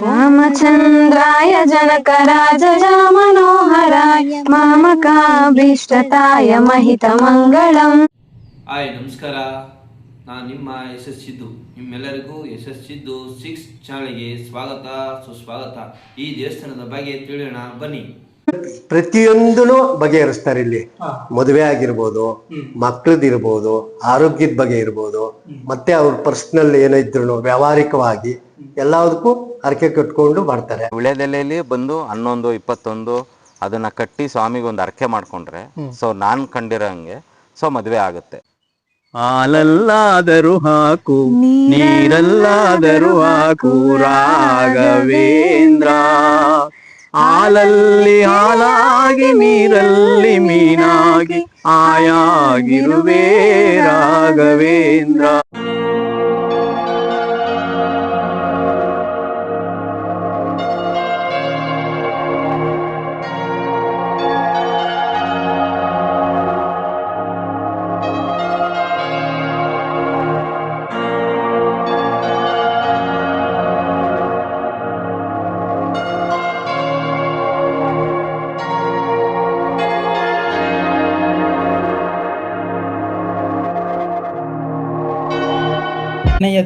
ರಾಮಚಂದ್ರಾಯ ಜನಕರಾಜ ಮನೋಹರಾಯ ಮಾಮಕಾಭೀಷ್ಟತಾಯ ಮಹಿತ ಮಂಗಳಂ. Hi, ನಮಸ್ಕಾರ. ನಾನು ನಿಮ್ಮ ಯಶಸ್ಸಿದ್ದು ನಿಮ್ಮೆಲ್ಲರಿಗೂ ಯಶಸ್ಸಿದ್ದು ಸಿಕ್ಸ್ ಚಾನಲ್ಗೆ ಸ್ವಾಗತ, ಸುಸ್ವಾಗತ. ಈ ದೇವಸ್ಥಾನದ ಬಗ್ಗೆ ತಿಳಿಯೋಣ. ಬನ್ನಿ. ಪ್ರತಿಯೊಂದೂ ಬಗೆಹರಿಸ್ತಾರೆ ಇಲ್ಲಿ. ಮದುವೆ ಆಗಿರ್ಬೋದು ಮಕ್ಕಳದಿರ್ಬೋದು ಆರೋಗ್ಯದ ಬಗ್ಗೆ ಇರ್ಬೋದು ಮತ್ತೆ ಅವ್ರ ಪರ್ಸನಲ್ ಏನಿದ್ರು ವ್ಯಾವಹಾರಿಕವಾಗಿ ಎಲ್ಲದಕ್ಕೂ ಹರಕೆ ಕಟ್ಕೊಂಡು ಮಾಡ್ತಾರೆ. ವಿಳೆದೆಲೆಯಲ್ಲಿ ಬಂದು ಹನ್ನೊಂದು ಇಪ್ಪತ್ತೊಂದು ಅದನ್ನ ಕಟ್ಟಿ ಸ್ವಾಮಿಗೆ ಒಂದು ಅರ್ಕೆ ಮಾಡ್ಕೊಂಡ್ರೆ ಸೊ ನಾನ್ ಕಂಡಿರಂಗೆ ಸೊ ಮದ್ವೆ ಆಗುತ್ತೆ. ಹಾಲಲ್ಲಾದರೂ ಹಾಕು ನೀರಲ್ಲಾದರೂ ಹಾಕು ರಾಘವೇಂದ್ರ. ಹಾಲಲ್ಲಿ ಹಾಲಾಗಿ ನೀರಲ್ಲಿ ಮೀನಾಗಿ ಆಯಾಗಿರುವೆ ರಾಘವೇಂದ್ರ.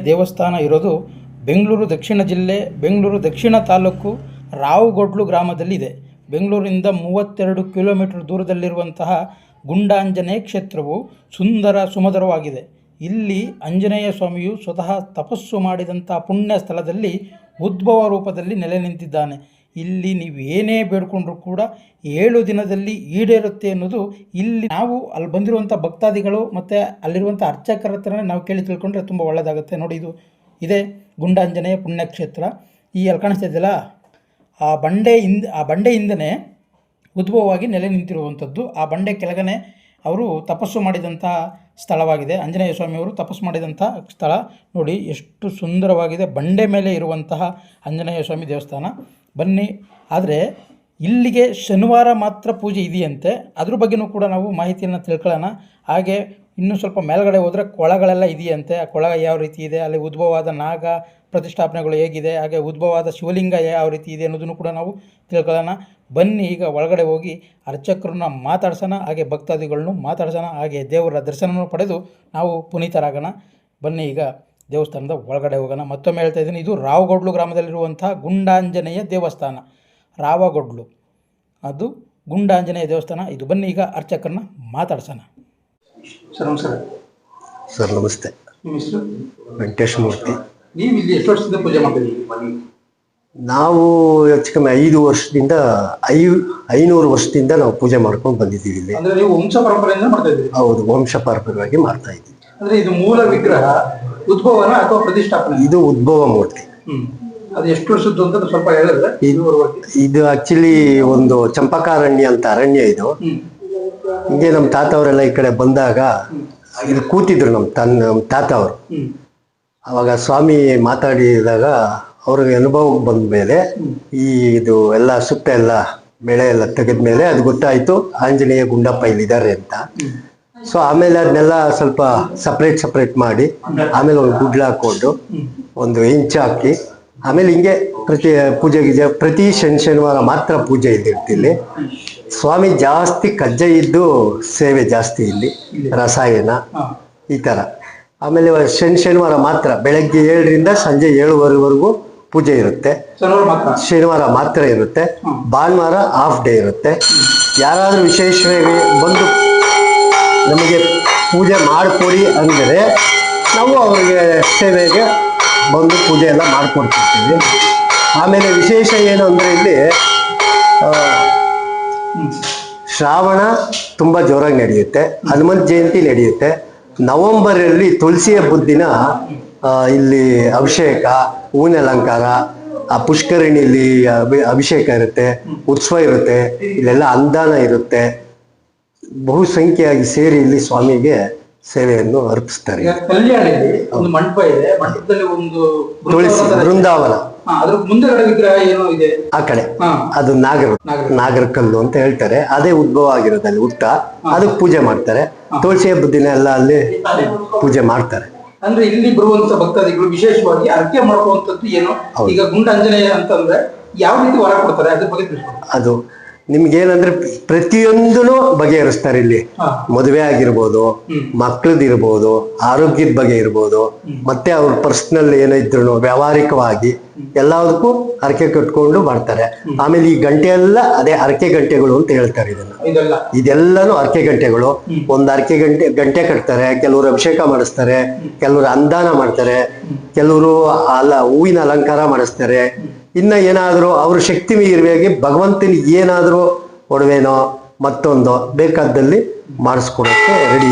ದೇವಸ್ಥಾನ ಇರೋದು ಬೆಂಗಳೂರು ದಕ್ಷಿಣ ಜಿಲ್ಲೆ, ಬೆಂಗಳೂರು ದಕ್ಷಿಣ ತಾಲೂಕು ರಾವುಗೊಡ್ಲು ಗ್ರಾಮದಲ್ಲಿದೆ. ಬೆಂಗಳೂರಿನಿಂದ ಮೂವತ್ತೆರಡು ಕಿಲೋಮೀಟರ್ ದೂರದಲ್ಲಿರುವಂತಹ ಗುಂಡಾಂಜನೇಯ ಕ್ಷೇತ್ರವು ಸುಂದರ ಸುಮಧುರವಾಗಿದೆ. ಇಲ್ಲಿ ಆಂಜನೇಯ ಸ್ವಾಮಿಯು ಸ್ವತಃ ತಪಸ್ಸು ಮಾಡಿದಂಥ ಪುಣ್ಯ ಸ್ಥಳದಲ್ಲಿ ಉದ್ಭವ ರೂಪದಲ್ಲಿ ನೆಲೆ ನಿಂತಿದ್ದಾನೆ. ಇಲ್ಲಿ ನೀವು ಏನೇ ಬೇಡ್ಕೊಂಡ್ರೂ ಕೂಡ ಏಳು ದಿನದಲ್ಲಿ ಈಡೇರುತ್ತೆ ಅನ್ನೋದು ಇಲ್ಲಿ ನಾವು ಅಲ್ಲಿ ಬಂದಿರುವಂಥ ಭಕ್ತಾದಿಗಳು ಮತ್ತು ಅಲ್ಲಿರುವಂಥ ಅರ್ಚಕರ ಹತ್ರನೇ ನಾವು ಕೇಳಿ ತಿಳ್ಕೊಂಡ್ರೆ ತುಂಬ ಒಳ್ಳೆಯದಾಗುತ್ತೆ ನೋಡಿ ಇದು, ಇದೇ ಗುಂಡಾಂಜನೇಯ ಪುಣ್ಯಕ್ಷೇತ್ರ. ಈ ಅಲ್ಲಿ ಕಾಣಿಸ್ತಾ ಆ ಬಂಡೆ ಆ ಬಂಡೆಯಿಂದನೇ ಉದ್ಭವವಾಗಿ ನೆಲೆ ನಿಂತಿರುವಂಥದ್ದು. ಆ ಬಂಡೆ ಕೆಳಗನೆ ಅವರು ತಪಸ್ಸು ಮಾಡಿದಂಥ ಸ್ಥಳವಾಗಿದೆ. ಆಂಜನೇಯ ಸ್ವಾಮಿಯವರು ತಪಸ್ಸು ಮಾಡಿದಂಥ ಸ್ಥಳ. ನೋಡಿ ಎಷ್ಟು ಸುಂದರವಾಗಿದೆ. ಬಂಡೆ ಮೇಲೆ ಇರುವಂತಹ ಆಂಜನೇಯ ಸ್ವಾಮಿ ದೇವಸ್ಥಾನ. ಬನ್ನಿ. ಆದರೆ ಇಲ್ಲಿಗೆ ಶನಿವಾರ ಮಾತ್ರ ಪೂಜೆ ಇದೆಯಂತೆ. ಅದ್ರ ಬಗ್ಗೆನೂ ಕೂಡ ನಾವು ಮಾಹಿತಿಯನ್ನು ತಿಳ್ಕೊಳ್ಳೋಣ. ಹಾಗೆ ಇನ್ನೂ ಸ್ವಲ್ಪ ಮೇಲ್ಗಡೆ ಹೋದರೆ ಕೊಳಗಳೆಲ್ಲ ಇದೆಯಂತೆ. ಆ ಕೊಳ ಯಾವ ರೀತಿ ಇದೆ? ಅಲ್ಲಿ ಉದ್ಭವವಾದ ನಾಗ ಪ್ರತಿಷ್ಠಾಪನೆಗಳು ಹೇಗಿದೆ? ಹಾಗೆ ಉದ್ಭವವಾದ ಶಿವಲಿಂಗ ಯಾವ ರೀತಿ ಇದೆ ಅನ್ನೋದನ್ನು ಕೂಡ ನಾವು ತಿಳ್ಕೊಳ್ಳೋಣ. ಬನ್ನಿ, ಈಗ ಒಳಗಡೆ ಹೋಗಿ ಅರ್ಚಕರನ್ನ ಮಾತಾಡ್ಸೋಣ. ಹಾಗೆ ಭಕ್ತಾದಿಗಳನ್ನು ಮಾತಾಡ್ಸೋಣ. ಹಾಗೆ ದೇವರ ದರ್ಶನವನ್ನು ಪಡೆದು ನಾವು ಪುನೀತರಾಗೋಣ. ಬನ್ನಿ, ಈಗ ದೇವಸ್ಥಾನದ ಒಳಗಡೆ ಹೋಗೋಣ. ಮತ್ತೊಮ್ಮೆ ಹೇಳ್ತಾ ಇದ್ದೀನಿ ಇದು ರಾವಗೊಡ್ಲು ಗ್ರಾಮದಲ್ಲಿರುವಂಥ ಗುಂಡಾಂಜನೇಯ ದೇವಸ್ಥಾನ. ರಾವಗೊಡ್ಲು. ಅದು ಗುಂಡಾಂಜನೇಯ ದೇವಸ್ಥಾನ. ಇದು ಬನ್ನಿ ಈಗ ಅರ್ಚಕರನ್ನ ಮಾತಾಡ್ಸೋಣ. ಸರ್ ನಮಸ್ಕಾರ. ಸರ್ ನಮಸ್ತೆ. ವೆಂಕಟೇಶ್ ಮೂರ್ತಿ. ನೀವು ಇಲ್ಲಿ ಎಷ್ಟು ವರ್ಷದಿಂದ ಪೂಜೆ ಮಾಡ್ತಿದ್ದೀರಿ ನಾವು ಹೆಚ್ಚು ಕಮ್ಮಿ ಐದು ವರ್ಷದಿಂದ ಐ ಐನೂರು ವರ್ಷದಿಂದ ನಾವು ಪೂಜೆ ಮಾಡ್ಕೊಂಡು ಬಂದಿದ್ದೀವಿ ಇಲ್ಲಿ. ಹೌದು ವಂಶ ಪಾರಂಪರ್ಯವಾಗಿ ಮಾಡ್ತಾ ಇದ್ದೀವಿ. ಅಂದ್ರೆ ಇದು ಮೂಲ ವಿಗ್ರಹ ಉದ್ಭವನ ಅಥವಾ ಪ್ರತಿಷ್ಠಾಪನೆ? ಇದು ಉದ್ಭವ ಮೂರ್ತಿ. ಅದು ಎಷ್ಟು ವರ್ಷದ್ದು ಅಂತ ಸ್ವಲ್ಪ ಹೇಳಿದ್ರೆ ಇದು ಆಕ್ಚುಲಿ ಒಂದು ಚಂಪಕಾರಣ್ಯ ಅಂತ ಅರಣ್ಯ ಇದು. ಹಿಂಗೆ ನಮ್ಮ ತಾತ ಅವರೆಲ್ಲ ಈ ಕಡೆ ಬಂದಾಗ ಇದು ಕೂತಿದ್ರು ನಮ್ಮ ತನ್ನ ನಮ್ಮ ತಾತ ಅವರು ಅವಾಗ ಸ್ವಾಮಿ ಮಾತಾಡಿದಾಗ ಅವ್ರಿಗೆ ಅನುಭವಕ್ಕೆ ಬಂದ ಮೇಲೆ ಈ ಇದು ಎಲ್ಲ ಸುತ್ತ ಎಲ್ಲ ಬೆಳೆ ಎಲ್ಲ ತೆಗೆದ ಮೇಲೆ ಅದು ಗೊತ್ತಾಯಿತು ಆಂಜನೇಯ ಗುಂಡಪ್ಪ ಇಲ್ಲಿದ್ದಾರೆ ಅಂತ. ಸೊ ಆಮೇಲೆ ಅದನ್ನೆಲ್ಲ ಸ್ವಲ್ಪ ಸಪ್ರೇಟ್ ಸಪ್ರೇಟ್ ಮಾಡಿ ಆಮೇಲೆ ಒಂದು ಗುಡ್ಲ ಹಾಕೊಂಡು ಒಂದು ಇಂಚ್ ಹಾಕಿ ಆಮೇಲೆ ಹಿಂಗೆ ಪ್ರತಿ ಪೂಜೆ ಗೀಜೆ ಪ್ರತಿ ಶನಿ ಶನಿವಾರ ಮಾತ್ರ ಪೂಜೆ ಇದ್ದಿರ್ತಿಲ್ಲಿ ಸ್ವಾಮಿ ಜಾಸ್ತಿ ಕಜ್ಜೆ ಇದ್ದು ಸೇವೆ ಜಾಸ್ತಿ ಇಲ್ಲಿ ರಸಾಯನ ಈ ಥರ. ಆಮೇಲೆ ಶನಿ ಶನಿವಾರ ಮಾತ್ರ ಬೆಳಗ್ಗೆ ಏಳರಿಂದ ಸಂಜೆ ಏಳುವರೆವರೆಗೂ ಪೂಜೆ ಇರುತ್ತೆ. ಶನಿವಾರ ಮಾತ್ರ? ಶನಿವಾರ ಮಾತ್ರ ಇರುತ್ತೆ. ಭಾನುವಾರ ಹಾಫ್ ಡೇ ಇರುತ್ತೆ. ಯಾರಾದರೂ ವಿಶೇಷವಾಗಿ ಬಂದು ನಮಗೆ ಪೂಜೆ ಮಾಡಿಕೊಡಿ ಅಂದರೆ ನಾವು ಅವರಿಗೆ ಸೇವೆಗೆ ಬಂದು ಪೂಜೆ ಎಲ್ಲ ಮಾಡಿಕೊಡ್ತಿರ್ತೀವಿ. ಆಮೇಲೆ ವಿಶೇಷ ಏನು ಅಂದರೆ ಇಲ್ಲಿ ಶ್ರಾವಣ ತುಂಬ ಜೋರಾಗಿ ನಡೆಯುತ್ತೆ. ಹನುಮಂತ ಜಯಂತಿ ನಡೆಯುತ್ತೆ. ನವಂಬರಲ್ಲಿ ತುಳಸಿ ಹಬ್ಬದ ದಿನ ಇಲ್ಲಿ ಅಭಿಷೇಕ ಹೂವಿನ ಅಲಂಕಾರ ಆ ಪುಷ್ಕರಣಿಯಲ್ಲಿ ಅಭಿ, ಅಭಿಷೇಕ ಇರುತ್ತೆ, ಉತ್ಸವ ಇರುತ್ತೆ, ಇಲ್ಲೆಲ್ಲ ಅನುದಾನ ಇರುತ್ತೆ. ಬಹುಸಂಖ್ಯೆಯಾಗಿ ಸೇರಿ ಇಲ್ಲಿ ಸ್ವಾಮಿಗೆ ಸೇವೆಯನ್ನು ಅರ್ಪಿಸ್ತಾರೆ. ಕಲ್ಯಾಣದಲ್ಲಿ ಒಂದು ಮಂಟಪ ಇದೆ ಮಂಟಪದಲ್ಲಿ ಒಂದು ತುಳಸಿ ಬೃಂದಾವನ ಆ ಕಡೆ. ಅದು ನಾಗರ ನಾಗರ. ನಾಗರಕಲ್ಲು ಅಂತ ಹೇಳ್ತಾರೆ. ಅದೇ ಉದ್ಭವ ಆಗಿರೋದು ಅಲ್ಲಿ ಹುಟ್ಟ. ಅದಕ್ಕೆ ಪೂಜೆ ಮಾಡ್ತಾರೆ. ತುಳಸಿ ಹಬ್ಬದ ದಿನ ಎಲ್ಲ ಅಲ್ಲಿ ಪೂಜೆ ಮಾಡ್ತಾರೆ. ಅಂದ್ರೆ ಇಲ್ಲಿ ಬರುವಂತ ಭಕ್ತಾದಿಗಳು ವಿಶೇಷವಾಗಿ ಅರ್ಕೆ ಮಾಡುವಂತದ್ದು ಏನು? ಈಗ ಗುಂಡಂಜನೇಯ ಅಂತಂದ್ರೆ ಯಾವ ರೀತಿ ವರ ಕೊಡ್ತಾರೆ? ಅದ್ರ ಬಗ್ಗೆ ಅದು ನಿಮ್ಗೇನಂದ್ರೆ ಪ್ರತಿಯೊಂದೂ ಬಗೆಹರಿಸ್ತಾರೆ ಇಲ್ಲಿ. ಮದುವೆ ಆಗಿರ್ಬೋದು ಮಕ್ಕಳದಿರ್ಬೋದು ಆರೋಗ್ಯದ ಬಗ್ಗೆ ಇರ್ಬೋದು ಮತ್ತೆ ಅವ್ರ ಪರ್ಸನಲ್ ಏನಿದ್ರು ವ್ಯಾವಹಾರಿಕವಾಗಿ ಎಲ್ಲದಕ್ಕೂ ಹರಕೆ ಕಟ್ಕೊಂಡು ಮಾಡ್ತಾರೆ. ಆಮೇಲೆ ಈ ಗಂಟೆ ಎಲ್ಲ ಅದೇ ಹರಕೆ ಗಂಟೆಗಳು ಅಂತ ಹೇಳ್ತಾರೆ ಇದನ್ನ. ಇದೆಲ್ಲ. ಇದೆಲ್ಲಾನು ಅರ್ಕೆ ಗಂಟೆಗಳು. ಒಂದ್ ಹರಕೆ ಗಂಟೆ ಗಂಟೆ ಕಟ್ತಾರೆ ಕೆಲವರು ಅಭಿಷೇಕ ಮಾಡಿಸ್ತಾರೆ ಕೆಲವರು ಅಂದಾನ ಮಾಡ್ತಾರೆ ಕೆಲವರು ಅಲ ಹೂವಿನ ಅಲಂಕಾರ ಮಾಡಿಸ್ತಾರೆ ಇನ್ನ ಏನಾದರೂ ಅವ್ರ ಶಕ್ತಿ ಮೀರುವಾಗೆ ಭಗವಂತನ ಏನಾದರೂ ಒಡವೆನೋ ಮತ್ತೊಂದು ಬೇಕಾದಲ್ಲಿ ಮಾಡಿಸ್ಕೊಡೋಕ್ಕೆ ರೆಡಿ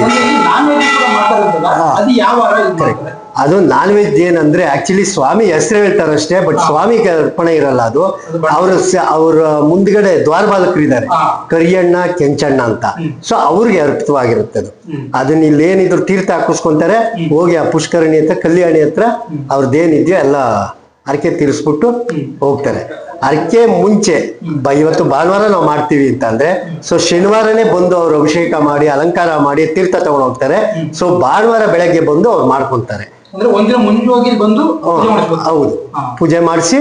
ಅದು ನಾನ್ ವೆಜ್ ಏನಂದ್ರೆ ಆಕ್ಚುಲಿ ಸ್ವಾಮಿ ಹೆಸರು ಹೇಳ್ತಾರಷ್ಟೇ ಬಟ್ ಸ್ವಾಮಿಗೆ ಅರ್ಪಣೆ ಇರಲ್ಲ ಅದು. ಅವ್ರ ಅವ್ರ ಮುಂದ್ಗಡೆ ದ್ವಾರಪಾಲಕರಿದ್ದಾರೆ ಇದ್ದಾರೆ. ಕರಿಯಣ್ಣ ಕೆಂಚಣ್ಣ ಅಂತ. ಸೊ ಅವ್ರಿಗೆ ಅರ್ಪಿತವಾಗಿರುತ್ತೆ ಅದು. ಅದನ್ನ ಇಲ್ಲಿ ಏನಿದ್ರು ತೀರ್ಥ ಹಾಕಿಸ್ಕೊಂತಾರೆ ಹೋಗಿ ಆ ಪುಷ್ಕರಣಿ ಹತ್ರ ಕಲ್ಯಾಣಿ ಹತ್ರ ಅವ್ರದ್ದೇನಿದೆಯೋ ಎಲ್ಲ ಹರಕೆ ತೀರಿಸ್ಬಿಟ್ಟು ಹೋಗ್ತಾರೆ. ಹರಕೆ ಮುಂಚೆ ಇವತ್ತು ಭಾನುವಾರ ನಾವು ಮಾಡ್ತೀವಿ ಅಂತಂದ್ರೆ ಸೊ ಶನಿವಾರನೇ ಬಂದು ಅವ್ರು ಅಭಿಷೇಕ ಮಾಡಿ ಅಲಂಕಾರ ಮಾಡಿ ತೀರ್ಥ ತಗೊಂಡು ಹೋಗ್ತಾರೆ. ಸೊ ಭಾನುವಾರ ಬೆಳಗ್ಗೆ ಬಂದು ಅವ್ರು ಮಾಡ್ಕೊಂತಾರೆ. ಬಂದು ಹೌದು. ಪೂಜೆ ಮಾಡಿಸಿ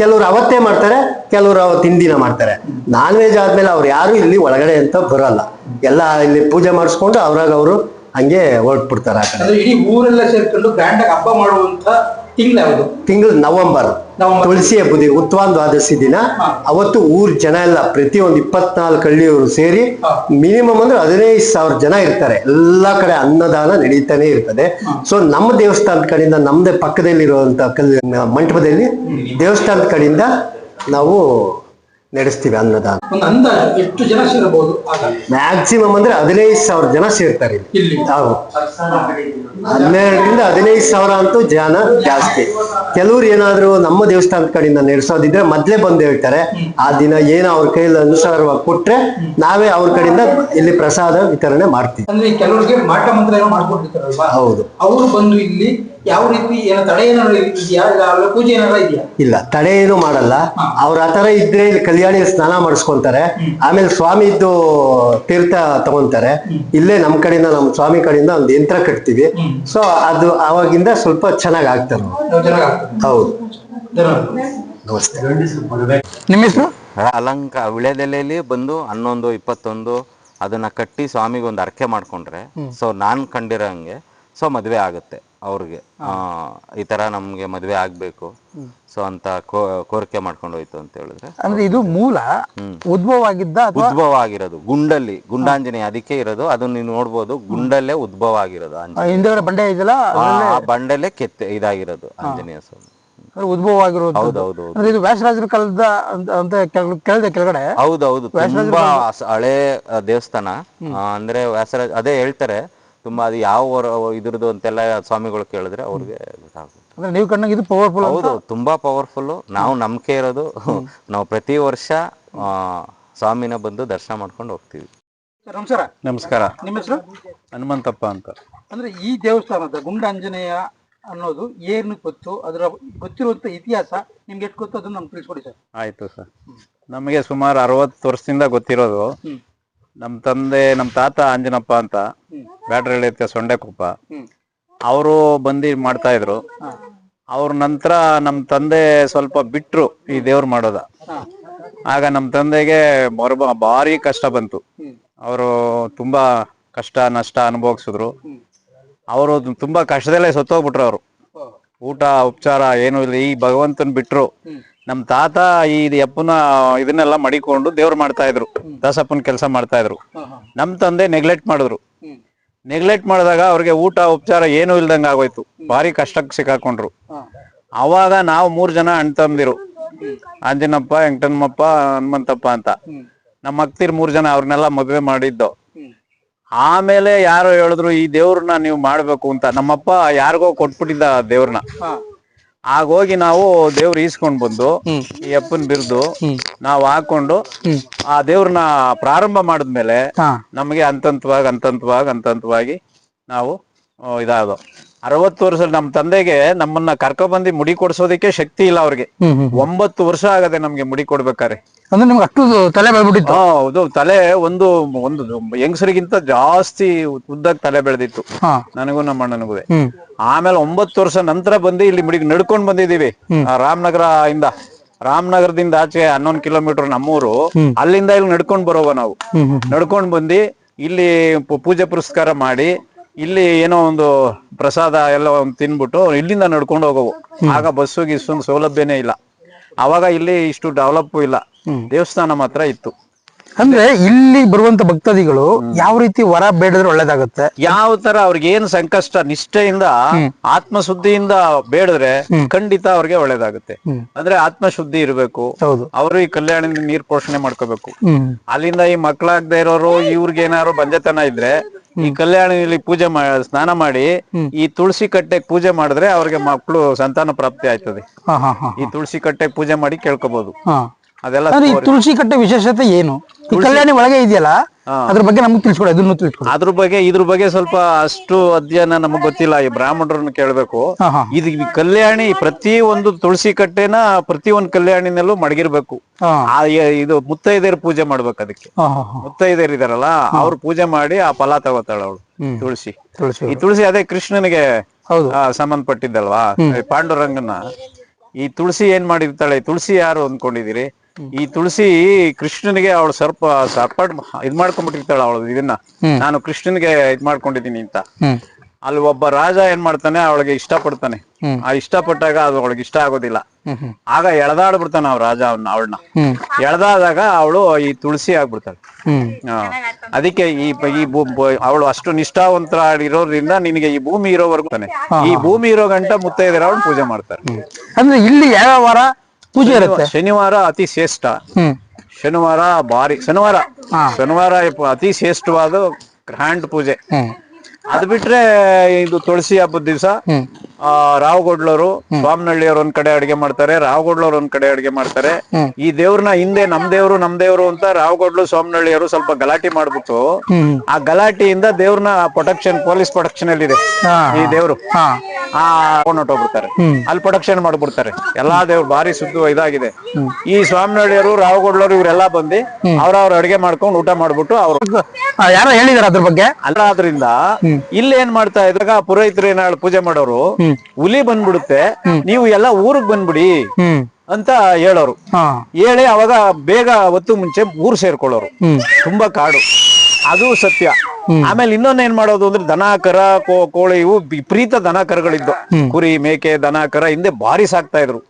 ಕೆಲವರು ಅವತ್ತೇ ಮಾಡ್ತಾರೆ ಕೆಲವರು ಅವತ್ತು ಹಿಂದಿನ ಮಾಡ್ತಾರೆ. ನಾನ್ ವೆಜ್ ಆದ್ಮೇಲೆ ಅವ್ರು ಯಾರು ಇಲ್ಲಿ ಒಳಗಡೆ ಅಂತ ಬರಲ್ಲ. ಎಲ್ಲ ಇಲ್ಲಿ ಪೂಜೆ ಮಾಡಿಸ್ಕೊಂಡು ಅವ್ರಾಗ ಅವರು ಹಂಗೆ ಹೊರಟ್ಬಿಡ್ತಾರೆ ಊರೆಲ್ಲ ಸೇರ್ಕೊಂಡು ಗ್ರ್ಯಾಂಡ್ ಆಗಿ ಹಬ್ಬ ಮಾಡುವಂತ ತಿಂಗಳು ಯಾವುದು? ತಿಂಗಳು ನವೆಂಬರ್. ನವೆಂಬರ್. ತುಳಸಿ ಹಬ್ಬದ ಉತ್ವಾನ್ ದ್ವಾದಶಿ ದಿನ. ಅವತ್ತು ಊರ್ ಜನ ಎಲ್ಲ ಪ್ರತಿಯೊಂದು ಇಪ್ಪತ್ನಾಲ್ಕು ಹಳ್ಳಿಯವರು ಸೇರಿ ಮಿನಿಮಮ್ ಅಂದ್ರೆ ಹದಿನೈದು ಸಾವಿರ ಜನ ಇರ್ತಾರೆ. ಎಲ್ಲಾ ಕಡೆ ಅನ್ನದಾನ ನಡೀತಾನೆ ಇರ್ತದೆ. ಸೊ ನಮ್ಮ ದೇವಸ್ಥಾನದ ಕಡೆಯಿಂದ ನಮ್ದೇ ಪಕ್ಕದಲ್ಲಿರುವಂತ ಕಲ್ ಮಂಟಪದಲ್ಲಿ ದೇವಸ್ಥಾನದ ಕಡೆಯಿಂದ ನಾವು ನಡೆಸ್ತೀವಿ ಅನ್ನದಾನ. ಒಂದು ಅಂದಾಜು ಎಷ್ಟು ಜನ ಸೇರಬಹುದು ಆಗ? ಮ್ಯಾಕ್ಸಿಮಮ್ ಅಂದ್ರೆ ಹದಿನೈದು ಸಾವಿರ ಜನ ಸೇರ್ತಾರೆ ಇಲ್ಲಿ. ಇಲ್ಲಿ. ಹೌದು. ಹನ್ನೆರಡರಿಂದ ಹದಿನೈದು ಸಾವಿರ ಅಂತೂ ಜನ ಜಾಸ್ತಿ. ಕೆಲವ್ರು ಏನಾದ್ರು ನಮ್ಮ ದೇವಸ್ಥಾನದ ಕಡೆಯಿಂದ ನಡೆಸೋದಿದ್ರೆ ಮೊದ್ಲೇ ಬಂದು ಹೇಳ್ತಾರೆ ಆ ದಿನ ಏನೋ ಅವ್ರ ಕೈಯಲ್ಲಿ ಅನುಸಾರವಾಗಿ ಕೊಟ್ರೆ ನಾವೇ ಅವ್ರ ಕಡೆಯಿಂದ ಇಲ್ಲಿ ಪ್ರಸಾದ ವಿತರಣೆ ಮಾಡ್ತೀವಿ. ಅಂದ್ರೆ ಕೆಲವರಿಗೆ ಮಾಟ ಮಂತ್ರ ಏನೋ ಮಾಡ್ಕೊಟ್ಟಿರ್ತಾರಲ್ವಾ? ಹೌದು. ಅವರು ಬಂದು ಇಲ್ಲಿ ಯಾವ ರೀತಿ ಏನ ತಡೆ ಏನಾದ್ರು ಇದೆಯಾ? ಇಲ್ಲ ಅವ್ರ ಪೂಜೆ ಏನಾರ ಇದೆಯಾ? ಇಲ್ಲ ತಡೆ ಏನು ಮಾಡಲ್ಲ. ಅವ್ರ ಆತರ ಇದ್ರೆ ಇಲ್ಲಿ ಕಲ್ಯಾಣಿ ಸ್ನಾನ ಮಾಡಿಸ್ಕೊಂತಾರೆ. ಆಮೇಲೆ ಸ್ವಾಮಿದ್ದು ತೀರ್ಥ ತಗೊಂತಾರೆ. ಇಲ್ಲೇ ನಮ್ ಕಡೆಯಿಂದ ನಮ್ ಸ್ವಾಮಿ ಕಡೆಯಿಂದ ಒಂದು ಯಂತ್ರ ಕಟ್ತೀವಿ. ಸೊ ಅದು ಅವಾಗಿಂದ ಸ್ವಲ್ಪ ಚೆನ್ನಾಗಿ ಆಗ್ತಾರೆ ಹೌದು ನಮಸ್ತೆ. ನಿಮ್ಮ ಹೆಸರು? ಅಲಂಕ ವಿಳೆದೆಲೆಯಲ್ಲಿ ಬಂದು ಹನ್ನೊಂದು ಇಪ್ಪತ್ತೊಂದು ಅದನ್ನ ಕಟ್ಟಿ ಸ್ವಾಮಿಗೆ ಒಂದು ಅರ್ಕೆ ಮಾಡ್ಕೊಂಡ್ರೆ. ಸೊ ನಾನ್ ಕಂಡಿರಂಗೆ ಸೊ ಮದ್ವೆ ಆಗುತ್ತೆ. ಅವ್ರಿಗೆ. ಆ, ಈ ತರ ನಮ್ಗೆ ಮದುವೆ ಆಗ್ಬೇಕು. ಸೊ ಅಂತ ಕೋರಿಕೆ ಮಾಡ್ಕೊಂಡು ಹೋಯ್ತು ಅಂತ ಹೇಳಿದ್ರೆ. ಅಂದ್ರೆ ಇದು ಮೂಲ? ಉದ್ಭವ ಆಗಿದ್ದ ಉದ್ಭವ ಆಗಿರೋದು. ಗುಂಡಲ್ಲಿ. ಗುಂಡಾಂಜನೇಯ ಅದಕ್ಕೆ ಇರೋದು. ಅದನ್ನ ನೀವು ನೋಡ್ಬೋದು. ಗುಂಡಲ್ಲೇ ಉದ್ಭವ ಆಗಿರೋದು ಹಿಂದೆ ಹಿಂದೆಗಡೆ ಬಂಡೆ ಇದೆಯಲ್ಲ? ಆ ಬಂಡಲ್ಲೇ ಕೆತ್ತೆ ಇದಾಗಿರೋದು ಆಂಜನೇಯ ಸ್ವಾಮಿ. ಉದ್ಭವ ಆಗಿರೋದು ಹೌದೌದು ಅಂದ್ರೆ ಇದು ವ್ಯಾಸರಾಜರ ಕಾಲದ ಅಂತ ಕೇಳಿದೆ ಕೆಳ- ಕೇಳ್ದೆ ಕೆಳಗಡೆ? ಹೌದೌದು. ತುಂಬಾ ಹಳೆ ದೇವಸ್ಥಾನ. ಅಂದ್ರೆ ವ್ಯಾಸರಾಜ್ ಅದೇ ಹೇಳ್ತಾರೆ. ತುಂಬಾ ಅದು ಯಾವ ವರ- ಇದ್ರದ್ದು ಅಂತೆಲ್ಲ ಸ್ವಾಮಿಗಳು ಕೇಳಿದ್ರೆ ಅವ್ರಿಗೆ ಗೊತ್ತಾಗುತ್ತೆ ಅಂದ್ರೆ ನೀವು ಕಣ್ಣಂಗೆ ಇದು ಪವರ್ಫುಲ್ ಹೌದು ತುಂಬಾ ಪವರ್ಫುಲ್ ನಾವು ನಂಬಿಕೆ ಇರೋದು. ನಾವು ಪ್ರತಿ ವರ್ಷ ಆ, ಸ್ವಾಮಿನ ಬಂದು ದರ್ಶನ ಮಾಡ್ಕೊಂಡು ಹೋಗ್ತೀವಿ. ಸರ್, ನಮಸ್ಕಾರ. ನಮಸ್ಕಾರ. ನಿಮ್ಮ ಹೆಸರು? ಹನುಮಂತಪ್ಪ ಅಂತ. ಅಂದ್ರೆ ಈ ದೇವಸ್ಥಾನದ ಗುಂಡಾಂಜನೇಯ ಅನ್ನೋದು ಏನು ಗೊತ್ತು ಅದರ ಗೊತ್ತಿರುವಂತ ಇತಿಹಾಸ ನಿಮ್ಗೆ ಎಷ್ಟು ಗೊತ್ತು ಅದನ್ನ ನಮ್ಗೆ ತಿಳಿಸ್ಕೊಡಿ ಸರ್. ಆಯ್ತು ಸರ್. ನಮಗೆ ಸುಮಾರು ಅರವತ್ತು ವರ್ಷದಿಂದ ಗೊತ್ತಿರೋದು. ನಮ್ಮ ತಂದೆ ನಮ್ಮ ತಾತ ಅಂಜನಪ್ಪ ಅಂತ ಬ್ಯಾಟ್ರಿ ಸೊಂಡೆ ಕುಪ್ಪ ಅವರು ಬಂದು ಮಾಡ್ತಾ ಇದ್ರು. ಅವ್ರ ನಂತರ ನಮ್ಮ ತಂದೆ ಸ್ವಲ್ಪ ಬಿಟ್ರು ಈ ದೇವ್ರು ಮಾಡೋದ. ಆಗ ನಮ್ಮ ತಂದೆಗೆ ಮೊರಬ ಭಾರಿ ಕಷ್ಟ ಬಂತು. ಅವರು ತುಂಬಾ ಕಷ್ಟ, ನಷ್ಟ ಅನುಭವಿಸಿದ್ರು. ಅವರು ತುಂಬಾ ಕಷ್ಟದಲ್ಲೇ ಸತ್ತೋಗ್ಬಿಟ್ರು ಅವರು. ಊಟ, ಉಪಚಾರ ಏನು ಇಲ್ಲ. ಈ ಭಗವಂತನ್ ಬಿಟ್ರು. ನಮ್ ತಾತ ಈ ಅಪ್ಪನ ಇದನ್ನೆಲ್ಲ ಮಡಿಕೊಂಡು ದೇವ್ರು ಮಾಡ್ತಾ ಇದ್ರು. ದಾಸಪ್ಪನ ಕೆಲಸ ಮಾಡ್ತಾ ಇದ್ರು. ನಮ್ ತಂದೆ ನೆಗ್ಲೆಕ್ಟ್ ಮಾಡಿದ್ರು. ನೆಗ್ಲೆಕ್ಟ್ ಮಾಡಿದಾಗ ಅವ್ರಿಗೆ ಊಟ ಉಪಚಾರ ಏನು ಇಲ್ದಂಗ ಆಗೋಯ್ತು. ಭಾರಿ ಕಷ್ಟಕ್ಕೆ ಸಿಕ್ಕಾಕೊಂಡ್ರು. ಅವಾಗ ನಾವು ಮೂರ್ ಜನ ಅಣ್ಣ ತಂದಿರು ಅಂಜನಪ್ಪ ವೆಂಕಟಮ್ಮಪ್ಪ ಹನುಮಂತಪ್ಪ ಅಂತ. ನಮ್ಮ ಅಕ್ತಿರ್ ಮೂರ್ ಜನ ಅವ್ರನ್ನೆಲ್ಲ ಮದ್ವೆ ಮಾಡಿದ್ದು. ಆಮೇಲೆ ಯಾರೋ ಹೇಳಿದ್ರು ಈ ದೇವ್ರನ್ನ ನೀವು ಮಾಡ್ಬೇಕು ಅಂತ. ನಮ್ಮಪ್ಪ ಯಾರಿಗೋ ಕೊಟ್ಬಿಟ್ಟಿದ್ದ ದೇವ್ರನ್ನ ಆಗ ಹೋಗಿ ನಾವು ದೇವ್ರ ಈಸ್ಕೊಂಡ್ ಬಂದು ಈ ಅಪ್ಪನ್ ಬಿರ್ದು ನಾವು ಹಾಕೊಂಡು ಆ ದೇವ್ರನ್ನ ಪ್ರಾರಂಭ ಮಾಡಿದ್ಮೇಲೆ ನಮಗೆ ಹಂತಂತವಾಗಿ ಹಂತಂತವಾಗಿ ಹಂತಂತವಾಗಿ ನಾವು ಇದಾದ. ಅರವತ್ತು ವರ್ಷ ನಮ್ಮ ತಂದೆಗೆ ನಮ್ಮನ್ನ ಕರ್ಕೊಬಂದು ಮುಡಿ ಕೊಡ್ಸೋದಕ್ಕೆ ಶಕ್ತಿ ಇಲ್ಲ ಅವ್ರಿಗೆ. ಒಂಬತ್ತು ವರ್ಷ ಆಗದೆ ನಮ್ಗೆ ಮುಡಿ ಕೊಡ್ಬೇಕಾರೆ. ಅಂದ್ರೆ ನಿಮ್ಗೆ ಅಷ್ಟು ತಲೆ ಬೆಳ್ಬಿಟ್ಟಿತ್ತು ಹೌದು. ತಲೆ ಒಂದು ಒಂದು ಹೆಂಗಸರಿಗಿಂತ ಜಾಸ್ತಿ ಉದ್ದಕ್ಕೆ ತಲೆ ಬೆಳೆದಿತ್ತು. ನನಗೂ ನಮ್ಮ ಅಣ್ಣನಿಗೂ. ಆಮೇಲೆ ಒಂಬತ್ತು ವರ್ಷ ನಂತರ ಬಂದು ಇಲ್ಲಿ ಮಿಡಿಗ್ ನಡ್ಕೊಂಡು ಬಂದಿದೀವಿ ಆ, ರಾಮನಗರ ಇಂದ ರಾಮನಗರದಿಂದ ಆಚೆ ಹನ್ನೊಂದು ಕಿಲೋಮೀಟರ್ ನಮ್ಮೂರು. ಅಲ್ಲಿಂದ ಇಲ್ಲಿ ನಡ್ಕೊಂಡು ಬರೋವ ನಾವು. ನಡ್ಕೊಂಡು ಬಂದು ಇಲ್ಲಿ ಪೂಜೆ ಪುರಸ್ಕಾರ ಮಾಡಿ ಇಲ್ಲಿ ಏನೋ ಒಂದು ಪ್ರಸಾದ ಎಲ್ಲ ಒಂದು ತಿನ್ಬಿಟ್ಟು ಇಲ್ಲಿಂದ ನಡ್ಕೊಂಡು ಹೋಗೋವು. ಆಗ ಬಸ್ಸು ಗಿಸ್ಸು ಸೌಲಭ್ಯನೇ ಇಲ್ಲ. ಅವಾಗ ಇಲ್ಲಿ ಇಷ್ಟು ಡೆವಲಪ್ ಇಲ್ಲ. ದೇವಸ್ಥಾನ ಮಾತ್ರ ಇತ್ತು. ಅಂದ್ರೆ ಇಲ್ಲಿ ಬರುವಂತ ಭಕ್ತಾದಿಗಳು ಯಾವ ರೀತಿ ವರ ಬೇಡಿದ್ರೆ ಒಳ್ಳೇದಾಗುತ್ತೆ? ಯಾವ ತರ ಅವ್ರಿಗೆ ಏನ್ ಸಂಕಷ್ಟ ನಿಷ್ಠೆಯಿಂದ ಆತ್ಮಶುದ್ಧಿಯಿಂದ ಬೇಡಿದ್ರೆ ಖಂಡಿತ ಅವ್ರಿಗೆ ಒಳ್ಳೇದಾಗುತ್ತೆ. ಅಂದ್ರೆ ಆತ್ಮಶುದ್ಧಿ ಇರಬೇಕು. ಹೌದು. ಅವರು ಈ ಕಲ್ಯಾಣದಿಂದ ನೀರ್ ಪೋಷಣೆ ಮಾಡ್ಕೋಬೇಕು. ಅಲ್ಲಿಂದ ಈ ಮಕ್ಕಳಾಗದೆ ಇರೋರು ಇವ್ರಿಗೆ ಏನಾದ್ರು ಬಂಜೆತನ ಇದ್ರೆ ಈ ಕಲ್ಯಾಣಿಯಲ್ಲಿ ಪೂಜೆ ಮಾಡಿ ಸ್ನಾನ ಮಾಡಿ ಈ ತುಳಸಿ ಕಟ್ಟೆಗೆ ಪೂಜೆ ಮಾಡಿದ್ರೆ ಅವ್ರಿಗೆ ಮಕ್ಕಳು ಸಂತಾನ ಪ್ರಾಪ್ತಿ ಆಯ್ತದೆ. ಈ ತುಳಸಿ ಕಟ್ಟೆಗೆ ಪೂಜೆ ಮಾಡಿ ಕೇಳ್ಕೋಬಹುದು ಅದೆಲ್ಲ ಅಂದ್ರೆ ಈ. ತುಳಸಿ ಕಟ್ಟೆ ವಿಶೇಷತೆ ಏನು? ಈ ಕಲ್ಯಾಣಿ ಒಳಗೆ ಇದೆಯಲ್ಲ ಅದ್ರ ಬಗ್ಗೆ ನಮ್ಗೆ ತಿಳಿಸ್ಕೊಡಿ ಅದನ್ನು ತಿಳಿಸ್ಕೊಡಿ. ಅದ್ರ ಬಗ್ಗೆ ಇದ್ರ ಬಗ್ಗೆ ಸ್ವಲ್ಪ ಅಷ್ಟು ಅಧ್ಯಯನ ನಮಗ್ ಗೊತ್ತಿಲ್ಲ. ಈ ಬ್ರಾಹ್ಮಣರನ್ನ ಕೇಳ್ಬೇಕು. ಇದು ಈ ಕಲ್ಯಾಣಿ ಪ್ರತಿ ಒಂದು ತುಳಸಿ ಕಟ್ಟೆನ ಪ್ರತಿ ಒಂದು ಕಲ್ಯಾಣಿನಲ್ಲೂ ಮಡಗಿರ್ಬೇಕು. ಆ ಇದು ಮುತ್ತೈದೆಯರ್ ಪೂಜೆ ಮಾಡ್ಬೇಕು ಅದಕ್ಕೆ. ಮುತ್ತೈದೆಯರ್ ಇದಾರಲ್ಲ ಅವ್ರು ಪೂಜೆ ಮಾಡಿ ಆ ಫಲ ತಗೋತಾಳ ಅವಳು ತುಳಸಿ. ತುಳಸಿ ಈ ತುಳಸಿ ಅದೇ ಕೃಷ್ಣನಿಗೆ ಸಂಬಂಧಪಟ್ಟಿದ್ದಲ್ವಾ? ಪಾಂಡುರಂಗನ. ಈ ತುಳಸಿ ಏನ್ ಮಾಡಿರ್ತಾಳೆ? ತುಳಸಿ ಯಾರು ಅಂದ್ಕೊಂಡಿದೀರಿ ಈ ತುಳಸಿ ಕೃಷ್ಣನಿಗೆ ಅವಳು ಸ್ವಲ್ಪ ಸರ್ಪಾಟ್ ಇದ್ ಮಾಡ್ಕೊಂಡ್ಬಿಟ್ಟಿರ್ತಾಳ ಅವಳು ಇದನ್ನ. ನಾನು ಕೃಷ್ಣನಿಗೆ ಇದ್ ಮಾಡ್ಕೊಂಡಿದೀನಿ ಅಂತ. ಅಲ್ಲಿ ಒಬ್ಬ ರಾಜ ಏನ್ ಮಾಡ್ತಾನೆ ಅವಳಿಗೆ ಇಷ್ಟ ಪಡ್ತಾನೆ ಆ ಇಷ್ಟಪಟ್ಟಾಗ ಅದು ಅವಳಿಗೆ ಇಷ್ಟ ಆಗೋದಿಲ್ಲ. ಆಗ ಎಳೆದಾಡ್ಬಿಡ್ತಾನೆ ಅವ್ ರಾಜ ಅವನ್ನ ಅವಳನ್ನ. ಎಳದಾದಾಗ ಅವಳು ಈ ತುಳಸಿ ಆಗ್ಬಿಡ್ತಾಳೆ. ಅದಕ್ಕೆ ಈ ಈ ಅವಳು ಅಷ್ಟು ನಿಷ್ಠಾವಂತರ ಇರೋದ್ರಿಂದ ನಿನಗೆ ಈ ಭೂಮಿ ಇರೋವರೆಗೂ ತಾನೆ. ಈ ಭೂಮಿ ಇರೋ ಗಂಟ ಮುತ್ತೈದರ ಅವಳು ಪೂಜೆ ಮಾಡ್ತಾರೆ. ಅಂದ್ರೆ ಇಲ್ಲಿ ಯಾವ ವಾರ ಪೂಜೆ ಇರುತ್ತೆ. ಶನಿವಾರ ಅತಿ ಶ್ರೇಷ್ಠ. ಹ್ಮ್. ಶನಿವಾರ ಬಾರಿ ಶನಿವಾರ ಶನಿವಾರ ಇಪ್ಪ- ಅತಿ ಶ್ರೇಷ್ಠವಾದ ಗ್ರ್ಯಾಂಡ್ ಪೂಜೆ. ಹ್ಮ್. ಅದ್ ಬಿಟ್ರೆ ಇದು ತುಳಸಿ ಹಬ್ಬದ ದಿವಸ ರಾವಗೊಡ್ಲರು ಸ್ವಾಮಿನಹಳ್ಳಿಯವ್ರು ಒಂದ್ ಕಡೆ ಅಡಿಗೆ ಮಾಡ್ತಾರೆ ರಾವಗೊಡ್ಲವ್ರು ಒಂದ್ ಕಡೆ ಅಡಿಗೆ ಮಾಡ್ತಾರೆ. ಈ ದೇವ್ರನ್ನ ಹಿಂದೆ ನಮ್ ದೇವ್ರು ನಮ್ ದೇವ್ರು ಅಂತ ರಾವಗೊಡ್ಲು ಸ್ವಾಮಿನಹಳ್ಳಿಯವರು ಸ್ವಲ್ಪ ಗಲಾಟೆ ಮಾಡ್ಬಿಟ್ಟು ಆ ಗಲಾಟೆಯಿಂದ ದೇವ್ರನ್ನ ಪ್ರೊಟೆಕ್ಷನ್ ಪೊಲೀಸ್ ಪ್ರೊಟೆಕ್ಷನ್ ಅಲ್ಲಿ ಇದೆ ಈ ದೇವ್ರು. ಆ ಹೊಟ್ಟೋಗ್ಬಿಡ್ತಾರೆ ಅಲ್ಲಿ ಪ್ರೊಟೆಕ್ಷನ್ ಮಾಡ್ಬಿಡ್ತಾರೆ. ಎಲ್ಲಾ ದೇವ್ರು ಭಾರಿ ಸುದ್ದು ಇದಾಗಿದೆ. ಈ ಸ್ವಾಮಿನಹಳ್ಳಿಯವರು ರಾವಗೊಡ್ಲರು ಇವರೆಲ್ಲಾ ಬಂದು ಅವ್ರವ್ರ ಅಡಿಗೆ ಮಾಡ್ಕೊಂಡು ಊಟ ಮಾಡ್ಬಿಟ್ಟು ಅವ್ರು ಯಾರೋ ಹೇಳಿದಾರ ಅದ್ರ ಬಗ್ಗೆ? ಅಲ್ಲಾದ್ರಿಂದ ಇಲ್ಲಿ ಏನ್ ಮಾಡ್ತಾ ಇದ್ರಾಗ ಪುರೋಹಿತರು ಏನಾಳು ಪೂಜೆ ಮಾಡೋರು ಹುಲಿ ಬಂದ್ಬಿಡುತ್ತೆ. ನೀವು ಎಲ್ಲ ಊರಿಗೆ ಬಂದ್ಬಿಡಿ ಅಂತ ಹೇಳೋರು. ಹೇಳಿ ಅವಾಗ ಬೇಗ ಹೊತ್ತು ಮುಂಚೆ ಊರು ಸೇರ್ಕೊಳ್ಳೋರು. ತುಂಬಾ ಕಾಡು. ಅದು ಸತ್ಯ. ಆಮೇಲೆ ಇನ್ನೊಂದ್ ಏನ್ ಮಾಡೋದು ಅಂದ್ರೆ ದನ ಕರ ಕೋಳಿ ಇವು ವಿಪರೀತ ದನ ಕರಗಳಿದ್ದು ಕುರಿ ಮೇಕೆ ದನ ಕರ ಹಿಂದೆ ಬಾರಿ ಸಾಕ್ತಾ ಇದ್ರು.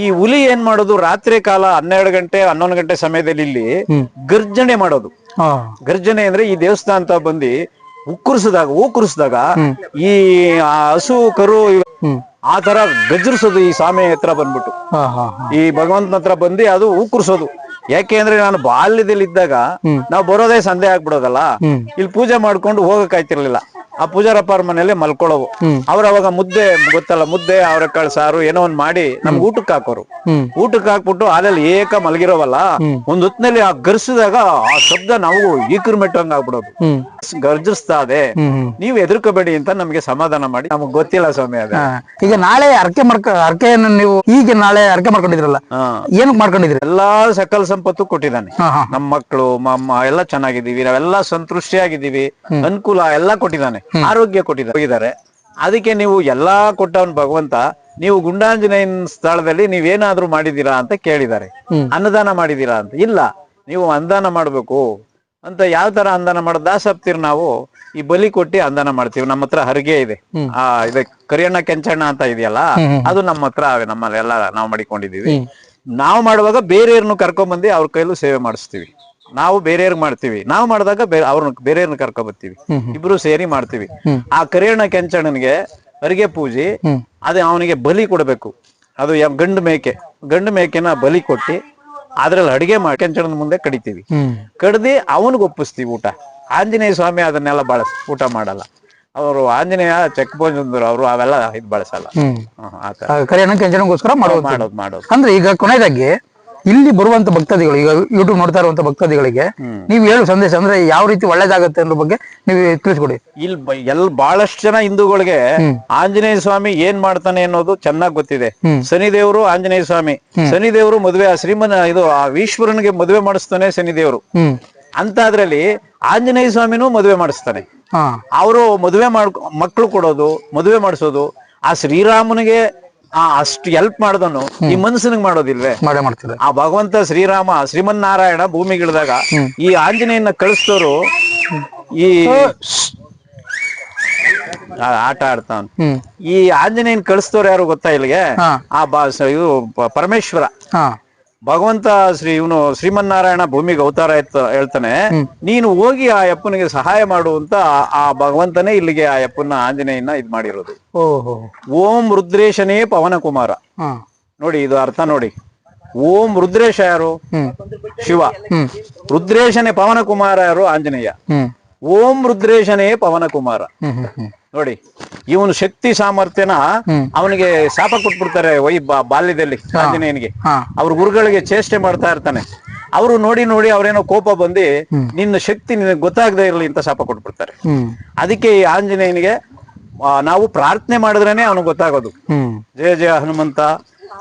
ಈ ಹುಲಿ ಏನ್ ಮಾಡೋದು ರಾತ್ರಿ ಕಾಲ ಹನ್ನೆರಡು ಗಂಟೆ ಹನ್ನೊಂದು ಗಂಟೆ ಸಮಯದಲ್ಲಿ ಇಲ್ಲಿ ಗರ್ಜನೆ ಮಾಡೋದು. ಗರ್ಜನೆ ಅಂದ್ರೆ ಈ ದೇವಸ್ಥಾನ ಅಂತ ಬಂದು ಉಕ್ಕುರಿಸಿದಾಗ ಉಕ್ಕುರಿಸಿದಾಗ ಈ ಹಸು ಕರು ಆ ತರ ಗಜ್ರಿಸೋದು ಈ ಸ್ವಾಮಿ ಹತ್ರ ಬಂದ್ಬಿಟ್ಟು. ಈ ಭಗವಂತನ ಹತ್ರ ಬಂದು ಅದು ಉಕ್ಕುರಿಸೋದು ಯಾಕೆ ಅಂದ್ರೆ ನಾನು ಬಾಲ್ಯದಲ್ಲಿ ಇದ್ದಾಗ ನಾವು ಬರೋದೇ ಸಂದೇಹ ಆಗ್ಬಿಡೋದಲ್ಲ. ಇಲ್ಲಿ ಪೂಜೆ ಮಾಡ್ಕೊಂಡು ಹೋಗಕ್ ಆಯ್ತಿರ್ಲಿಲ್ಲ. ಆ ಪೂಜಾರಪ್ಪ ಅವ್ರ ಮನೇಲಿ ಮಲ್ಕೊಳ್ಳೋವು. ಅವ್ರ ಅವಾಗ ಮುದ್ದೆ ಗೊತ್ತಲ್ಲ ಮುದ್ದೆ ಅವರೆಕಾಳು ಸಾರು ಏನೋ ಒಂದ್ ಮಾಡಿ ನಮ್ಗೆ ಊಟಕ್ಕೆ ಹಾಕೋರು. ಊಟಕ್ಕೆ ಹಾಕ್ಬಿಟ್ಟು ಹಾಲಲ್ಲಿ ಏಕ ಮಲಗಿರೋವಲ್ಲ ಒಂದ್ ಹೊತ್ತಿನಲ್ಲಿ ಆ ಗರ್ಸಿದಾಗ ಆ ಶಬ್ದ ನಾವು ಈಕರ್ ಮೆಟ್ಟಂಗ್ ಆಗ್ಬಿಡೋದು. ಗರ್ಜಿಸ್ತಾ ಇದೆ ನೀವು ಎದುರ್ಕೋಬೇಡಿ ಅಂತ ನಮ್ಗೆ ಸಮಾಧಾನ ಮಾಡಿ. ನಮ್ಗೆ ಗೊತ್ತಿಲ್ಲ ಸ್ವಾಮಿ ಅದ. ಈಗ ನಾಳೆ ಅರ್ಕೆ ಮಾಡ್ಕ ಅರ್ಕೆಯನ್ನು ನೀವು ಈಗ ನಾಳೆ ಅರ್ಕೆ ಮಾಡ್ಕೊಂಡಿದ್ರಲ್ಲ ಏನ್ ಮಾಡ್ಕೊಂಡಿದ್ರಿ ಎಲ್ಲಾ ಸಕಲ ಸಂಪತ್ತು ಕೊಟ್ಟಿದ್ದಾನೆ. ನಮ್ಮ ಮಕ್ಕಳು ಎಲ್ಲ ಚೆನ್ನಾಗಿದ್ದೀವಿ. ನಾವೆಲ್ಲ ಸಂತೃಷ್ಟಿಯಾಗಿದ್ದೀವಿ. ಅನುಕೂಲ ಎಲ್ಲಾ ಕೊಟ್ಟಿದ್ದಾನೆ. ಆರೋಗ್ಯ ಕೊಟ್ಟಿದ್ದಾರೆ. ಹೋಗಿದ್ದಾರೆ. ಅದಕ್ಕೆ ನೀವು ಎಲ್ಲಾ ಕೊಟ್ಟವನ್ ಭಗವಂತ ನೀವು ಗುಂಡಾಂಜನೇಯನ್ ಸ್ಥಳದಲ್ಲಿ ನೀವೇನಾದ್ರೂ ಮಾಡಿದೀರಾ ಅಂತ ಕೇಳಿದ್ದಾರೆ. ಅನ್ನದಾನ ಮಾಡಿದೀರಾ ಅಂತ. ಇಲ್ಲ ನೀವು ಅನುದಾನ ಮಾಡ್ಬೇಕು. ಅಂತ ಯಾವ ತರ ಅಂದಾನ ಮಾಡೋದು ದಾಸಪ್ತಿರ್ ನಾವು ಈ ಬಲಿ ಕೊಟ್ಟಿ ಅಂದಾನ ಮಾಡ್ತೀವಿ. ನಮ್ಮ ಹತ್ರ ಹರಿಗೆ ಇದೆ. ಆ ಇದೆ ಕರಿಯಣ್ಣ ಕೆಂಚಣ್ಣ ಅಂತ ಇದೆಯಲ್ಲ ಅದು ನಮ್ಮ ಹತ್ರ ನಮ್ಮಲ್ಲಿ ಎಲ್ಲ ನಾವು ಮಾಡಿಕೊಂಡಿದೀವಿ ನಾವು ಮಾಡುವಾಗ ಬೇರೆಯವ್ರನ್ನು ಕರ್ಕೊಂಡ್ ಅವ್ರ ಕೈಲೂ ಸೇವೆ ಮಾಡಿಸ್ತೀವಿ. ನಾವು ಬೇರೆಯವ್ರಿಗೆ ಮಾಡ್ತೀವಿ. ನಾವು ಮಾಡಿದಾಗ ಬೇರೆ ಅವ್ರನ್ನ ಬೇರೆಯವ್ರನ್ನ ಕರ್ಕೊ ಬರ್ತೀವಿ. ಇಬ್ರು ಸೇರಿ ಮಾಡ್ತೀವಿ. ಆ ಕರಿಯಣ್ಣ ಕೆಂಚಣ್ಣನಿಗೆ ಅರಿಗೆ ಪೂಜೆ ಅದೇ ಅವನಿಗೆ ಬಲಿ ಕೊಡಬೇಕು. ಅದು ಗಂಡು ಮೇಕೆ. ಗಂಡು ಮೇಕೆನ ಬಲಿ ಕೊಟ್ಟಿ ಅದ್ರಲ್ಲಿ ಅಡಿಗೆ ಮಾಡಿ ಕೆಂಚಣ್ಣನ ಮುಂದೆ ಕಡಿತೀವಿ. ಕಡ್ದಿ ಅವನಿಗೆ ಒಪ್ಪಿಸ್ತೀವಿ ಊಟ. ಆಂಜನೇಯ ಸ್ವಾಮಿ ಅದನ್ನೆಲ್ಲ ಬಳಸ್ ಊಟ ಮಾಡಲ್ಲ. ಅವರು ಆಂಜನೇಯ ಚೆಕ್ ಬಂದ್ರು ಅವರು ಅವೆಲ್ಲ ಇದು ಬಳಸಲ್ಲ. ಮಾಡೋದು. ಮಾಡೋದು ಅಂದ್ರೆ ಈಗ ಕೊನೆಯದಾಗಿ ಇಲ್ಲಿ ಬರುವಂತ ಭಕ್ತಾದಿಗಳು ಈಗ ಯೂಟ್ಯೂಬ್ ನೋಡ್ತಾ ಇರುವಂತ ಭಕ್ತಾದಿಗಳಿಗೆ ನೀವು ಹೇಳು ಸಂದೇಶ ಅಂದ್ರೆ ಯಾವ ರೀತಿ ಒಳ್ಳೇದಾಗತ್ತೆ ಅನ್ನೋ ಬಗ್ಗೆ ನೀವು ತಿಳಿಸ್ಕೊಡಿ. ಇಲ್ಲಿ ಎಲ್ ಬಹಳಷ್ಟು ಜನ ಹಿಂದೂಗಳಿಗೆ ಆಂಜನೇಯ ಸ್ವಾಮಿ ಏನ್ ಮಾಡ್ತಾನೆ ಅನ್ನೋದು ಚೆನ್ನಾಗ್ ಗೊತ್ತಿದೆ. ಶನಿದೇವರು ಆಂಜನೇಯ ಸ್ವಾಮಿ. ಶನಿದೇವರು ಮದುವೆ ಆ ಶ್ರೀಮನ ಇದು ಆ ಈಶ್ವರನ್ಗೆ ಮದುವೆ ಮಾಡಿಸ್ತಾನೆ ಶನಿದೇವರು. ಅಂತ ಅದ್ರಲ್ಲಿ ಆಂಜನೇಯ ಸ್ವಾಮಿನೂ ಮದುವೆ ಮಾಡಿಸ್ತಾನೆ. ಅವರು ಮದುವೆ ಮಾಡ್ ಮಕ್ಕಳು ಕೊಡೋದು ಮದುವೆ ಮಾಡಿಸೋದು ಆ ಶ್ರೀರಾಮನಿಗೆ ಆ ಅಷ್ಟು ಹೆಲ್ಪ್ ಮಾಡ್ದನು ಈ ಮನುಷ್ಯನಿಗೆ ಮಾಡೋದಿಲ್ವೇ? ಮಾಡೇ ಮಾಡ್ತಾರೆ ಆ ಭಗವಂತ ಶ್ರೀರಾಮ ಶ್ರೀಮನ್ನಾರಾಯಣ ಭೂಮಿಗಿಳಿದಾಗ ಈ ಆಂಜನೇಯನ ಕಳಿಸ್ತವ್ರು ಈ ಆ- ಆಟ ಆಡ್ತಾವ್ ಈ ಆಂಜನೇಯನ್ ಕಳಿಸ್ತವ್ರು ಯಾರು ಗೊತ್ತಾ ಇಲ್ಲಿಗೆ? ಆ ಬಾ ಇವು ಪ- ಪರಮೇಶ್ವರ. ಹಾ. ಭಗವಂತ ಶ್ರೀ ಇವನು ಶ್ರೀಮನ್ನಾರಾಯಣ ಭೂಮಿಗೆ ಅವತಾರ ಎತ್ತ ಹೇಳ್ತಾನೆ ನೀನು ಹೋಗಿ ಆ ಯಪ್ಪನಿಗೆ ಸಹಾಯ ಮಾಡು ಅಂತ ಆ- ಆ ಭಗವಂತನೇ ಇಲ್ಲಿಗೆ ಆ ಯಪ್ಪನ ಆಂಜನೇಯನ ಇದ್ ಮಾಡಿರೋದು. ಓಹೋ. ಓಂ ರುದ್ರೇಶನೇ ಪವನ ಕುಮಾರ. ಹಾ. ನೋಡಿ ಇದು ಅರ್ಥ ನೋಡಿ. ಓಂ ರುದ್ರೇಶ ಯಾರು? ಹ್ಮ್. ಶಿವ. ರುದ್ರೇಶನೇ ಪವನ ಕುಮಾರ ಯಾರು? ಆಂಜನೇಯ. ಹ್ಮ್. ಓಂ ರುದ್ರೇಶನೇ ಪವನ ಕುಮಾರ. ಹ್ಮ್ ಹ್ಮ್ ಹ್ಮ್. ನೋಡಿ ಇವನು ಶಕ್ತಿ ಸಾಮರ್ಥ್ಯನ ಅವನಿಗೆ ಶಾಪ ಕೊಟ್ಬಿಡ್ತಾರೆ ವೈ ಬಾಲ್ಯದಲ್ಲಿ ಆಂಜನೇಯನಿಗೆ. ಅವ್ರ ಗುರುಗಳಿಗೆ ಚೇಷ್ಟೆ ಮಾಡ್ತಾ ಇರ್ತಾನೆ. ಅವರು ನೋಡಿ ನೋಡಿ ಅವ್ರೇನೋ ಕೋಪ ಬಂದು ನಿನ್ನ ಶಕ್ತಿ ನಿನಗೆ ಗೊತ್ತಾಗದೇ ಇರಲಿ ಅಂತ ಶಾಪ ಕೊಟ್ಬಿಡ್ತಾರೆ. ಅದಕ್ಕೆ ಈ ಆಂಜನೇಯನಿಗೆ ನಾವು ಪ್ರಾರ್ಥನೆ ಮಾಡಿದ್ರೇನೆ ಅವನಿಗೆ ಗೊತ್ತಾಗೋದು. ಜಯ ಜಯ ಹನುಮಂತ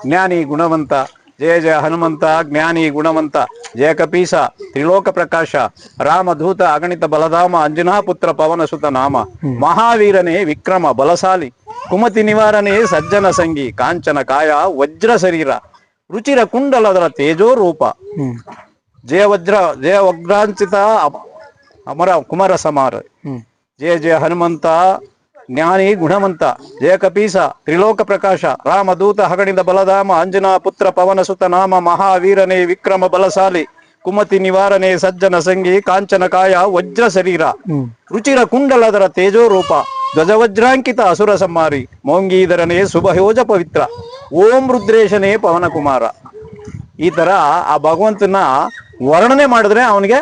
ಜ್ಞಾನಿ ಗುಣವಂತ ಜಯ ಜಯ ಹನುಮಂತ ಜ್ಞಾನಿ ಗುಣವಂತ ಜಯ ಕಪೀಸ ತ್ರಿಲೋಕ ಪ್ರಕಾಶ ರಾಮಧೂತ ಅಗಣಿತ ಬಲಧಾಮ ಅಂಜನಾ ಪುತ್ರ ಪವನ ಸುತ ನಾಮ ಮಹಾವೀರನೇ ವಿಕ್ರಮ ಬಲಸಾಲಿ ಕುಮತಿ ನಿವಾರಣೆ ಸಜ್ಜನ ಸಂಗಿ ಕಾಂಚನ ಕಾಯ ವಜ್ರ ಶರೀರ ರುಚಿರ ಕುಂಡಲದರ ತೇಜೋ ರೂಪ ಜಯ ವಜ್ರ ಜಯ ವಜ್ರಾಂಚಿತ ಅಮರ ಕುಮಾರ ಸಮಾರ ಜಯ ಜಯ ಹನುಮಂತ ಜ್ಞಾನಿ ಗುಣವಂತ ಜಯ ಕಪೀಸ ತ್ರಿಲೋಕ ಪ್ರಕಾಶ ರಾಮದೂತ ಹಗಣಿದ ಬಲಧಾಮ ಅಂಜನಾ ಪುತ್ರ ಪವನ ಸುತ ನಾಮ ಮಹಾವೀರನೇ ವಿಕ್ರಮ ಬಲಸಾಲಿ ಕುಮತಿ ನಿವಾರಣೆ ಸಜ್ಜನ ಸಂಗಿ ಕಾಂಚನ ಕಾಯ ವಜ್ರ ಶರೀರ ರುಚಿರ ಕುಂಡಲದರ ತೇಜೋ ರೂಪ ಧ್ವಜವಜ್ರಾಂಕಿತ ಅಸುರ ಸಂಹಾರಿ ಮೋಂಗೀಧರನೇ ಶುಭಯೋಜ ಪವಿತ್ರ ಓಂ ರುದ್ರೇಶನೇ ಪವನ ಕುಮಾರ. ಈ ತರ ಆ ಭಗವಂತನ ವರ್ಣನೆ ಮಾಡಿದ್ರೆ ಅವನಿಗೆ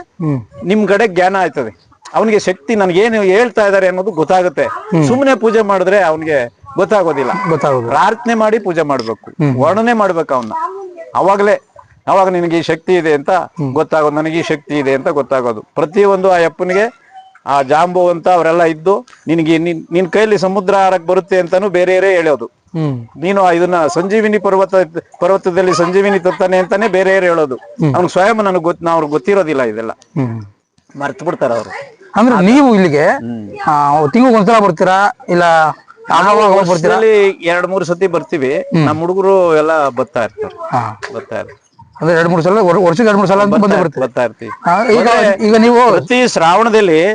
ನಿಮ್ ಕಡೆ ಜ್ಞಾನ ಆಯ್ತದೆ. ಅವನಿಗೆ ಶಕ್ತಿ ನನಗೇನು ಹೇಳ್ತಾ ಇದಾರೆ ಅನ್ನೋದು ಗೊತ್ತಾಗುತ್ತೆ. ಸುಮ್ಮನೆ ಪೂಜೆ ಮಾಡಿದ್ರೆ ಅವನಿಗೆ ಗೊತ್ತಾಗೋದಿಲ್ಲ. ಗೊತ್ತಾಗೋದು. ಪ್ರಾರ್ಥನೆ ಮಾಡಿ ಪೂಜೆ ಮಾಡ್ಬೇಕು. ವರ್ಣನೆ ಮಾಡ್ಬೇಕು ಅವನ್ನ. ಅವಾಗಲೇ ಅವಾಗ ನಿನಗೆ ಈ ಶಕ್ತಿ ಇದೆ ಅಂತ ಗೊತ್ತಾಗೋದು ನನಗೆ ಈ ಶಕ್ತಿ ಇದೆ ಅಂತ ಗೊತ್ತಾಗೋದು. ಪ್ರತಿಯೊಂದು ಆ ಅಪ್ಪನಿಗೆ ಆ ಜಾಂಬು ಅಂತ ಅವರೆಲ್ಲ ಇದ್ದು ನಿನಗೆ ನಿನ್ ಕೈಯಲ್ಲಿ ಕೈಲಿ ಸಮುದ್ರ ಆರಕ್ ಬರುತ್ತೆ ಅಂತಾನು ಬೇರೆಯವರೇ ಹೇಳೋದು. ನೀನು ಇದನ್ನ ಸಂಜೀವಿನಿ ಪರ್ವತ ಪರ್ವತದಲ್ಲಿ ಸಂಜೀವಿನಿ ತತ್ತಾನೆ ಅಂತಾನೆ ಬೇರೆ ಹೇಳೋದು. ಅವ್ನ್ ಸ್ವಯಂ ನನಗೆ ಗೊತ್ತ ಅವ್ರಿಗೆ ಗೊತ್ತಿರೋದಿಲ್ಲ ಇದೆಲ್ಲ. ಮರ್ತು ಬಿಡ್ತಾರ ಅವರು. ಅಂದ್ರೆ ನೀವು ಇಲ್ಲಿಗೆ ತಿಂಗಳು ಒಂದ್ಸಲ ಬರ್ತೀರಾ? ಇಲ್ಲ ಬರ್ತೀರಾ? ಎರಡ್ ಮೂರ್ ಸತಿ ಬರ್ತೀವಿ. ನಮ್ಮ ಹುಡುಗರು ಎಲ್ಲ ಬರ್ತಾ ಇರ್ತಾರೆ. ಬತ್ತಾ ಬರ್ತಾ ಇರ್ತಾರೆ. ಅಂದ್ರೆ ಎರಡ್ ಮೂರು ಸಲ ವರ್- ವರ್ಷಕ್ಕೆ ಎರಡ್ ಮೂರು ಸಲ ಅಂತ ಬಂದೇ ಬರ್ತಾ ಇರ್ತೀವಿ. ಈಗ ಈಗ ನೀವು ಪ್ರತಿ ಶ್ರಾವಣದಲ್ಲಿ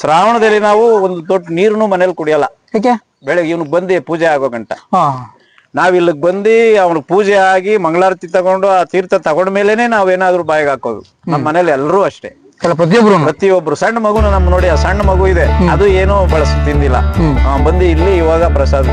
ಶ್ರಾವಣದಲ್ಲಿ ನಾವು ಒಂದು ದೊಡ್ಡ ನೀರನ್ನು ಮನೇಲಿ ಕುಡಿಯಲ್ಲ. ಯಾಕೆ? ಬೆಳಗ್ಗೆ ಇವನು ಬಂದು ಪೂಜೆ ಆಗೋ ಗಂಟ. ನಾವ್ ಇಲ್ಲಿಗ್ ಬಂದು ಅವ್ನಿಗೆ ಪೂಜೆ ಆಗಿ ಮಂಗಳಾರತಿ ತಗೊಂಡು ಆ ತೀರ್ಥ ತಗೊಂಡ ನಾವ್ ಏನಾದ್ರು ಬಾಯಿಗೆ ಹಾಕೋದು. ನಮ್ಮ ಮನೇಲಿ ಎಲ್ಲರೂ ಅಷ್ಟೇ. ಎಲ್ಲ ಪ್ರತಿಯೊಬ್ರು ಪ್ರತಿಯೊಬ್ರು ಸಣ್ಣ ಮಗುನು ನಮ್ ನೋಡಿ ಆ ಸಣ್ಣ ಮಗು ಇದೆ. ಅದು ಏನೋ ಬಳಸ ತಿಂದಿಲ್ಲ. ಆ, ಬಂದು ಇಲ್ಲಿ ಇವಾಗ ಪ್ರಸಾದ